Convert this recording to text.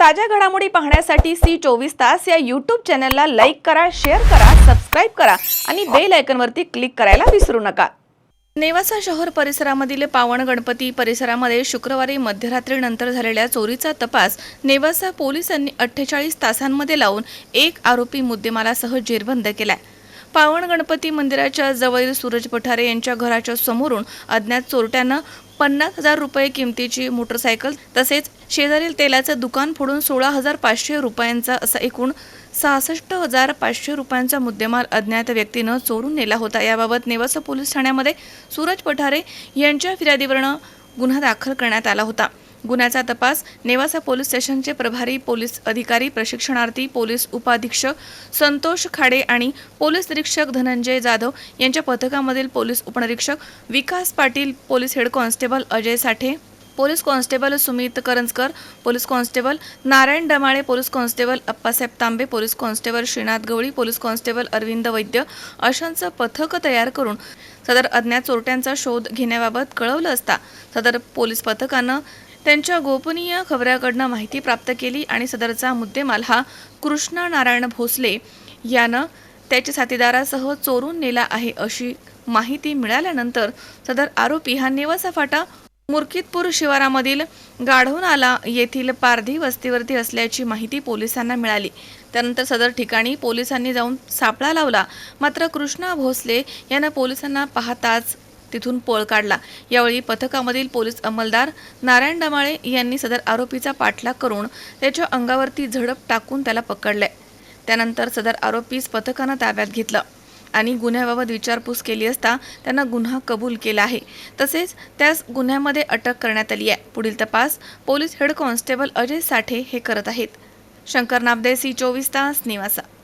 ताज्या घडामोडी पाहण्यासाठी सी चोवीस तास या यूट्यूब चॅनलला लाईक करा शेअर करा सबस्क्राईब करा आणि बेल आयकनवरती क्लिक करायला विसरू नका. नेवासा शहर परिसरामधील पावण गणपती परिसरामध्ये शुक्रवारी मध्यरात्रीनंतर झालेल्या चोरीचा तपास नेवासा पोलिसांनी अठ्ठेचाळीस तासांमध्ये लावून एक आरोपी मुद्देमालासह जेरबंद केला पावण गणपती मंदिराच्या जवळील सूरज पठारे यांच्या घराच्या समोरून अज्ञात चोरट्यानं पन्नास हजार रुपये किमतीची मोटरसायकल तसेच शेजारील तेलाचं दुकान फोडून सोळा हजार पाचशे रुपयांचा असा एकूण सहासष्ट हजार पाचशे रुपयांचा मुद्देमाल अज्ञात व्यक्तीनं चोरून नेला होता. याबाबत नेवासा पोलीस ठाण्यामध्ये सूरज पठारे यांच्या फिर्यादीवरनं गुन्हा दाखल करण्यात आला होता. गुन्ह्याचा तपास नेवासा पोलीस स्टेशनचे प्रभारी पोलीस अधिकारी प्रशिक्षणार्थी पोलीस उपाधीक्षक संतोष खाडे आणि पोलीस निरीक्षक धनंजय जाधव यांच्या पथकामधील पोलीस उपनिरीक्षक Vikas Patil police head constable Ajay Sathe police constable Sumit Karanjkar police constable Narayan Damale police constable Appasaheb Tambe police constable Shrinath Gawali police constable Arvind Vaidya अशांचं पथक तयार करून सदर अज्ञात चोरट्यांचा शोध घेण्याबाबत कळवलं असता सदर पोलीस पथकानं त्यांच्या गोपनीय खबऱ्याकडनं माहिती प्राप्त केली आणि सदरचा मुद्देमाल हा कृष्णा नारायण भोसले यानं त्याच्या साथीदारासह चोरून नेला आहे अशी माहिती मिळाल्यानंतर सदर आरोपी हा नेवासा फाटा मुरकितपूर शिवारामधील गाढवनाला येथील पारधी वस्तीवरती असल्याची माहिती पोलिसांना मिळाली. त्यानंतर सदर ठिकाणी पोलिसांनी जाऊन सापळा लावला. मात्र कृष्णा भोसले यांना पोलिसांना पाहताच तिथून पळ काढला. यावेळी पथकामधील पोलीस अंमलदार नारायण डमाळे यांनी सदर आरोपीचा पाठलाग करून त्याच्या अंगावरती झडप टाकून त्याला पकडले. त्यानंतर सदर आरोपीस पथकानं ताब्यात घेतलं. आणि गुन्ह्याबाबत विचारपूस केली असता त्यांना गुन्हा कबूल केला आहे. तसेच त्यास गुन्ह्यामध्ये अटक करण्यात आली आहे. पुढील तपास police head constable Ajay Sathe हे करत आहेत. शंकर नाबदे सी चोवीस तास निवासा.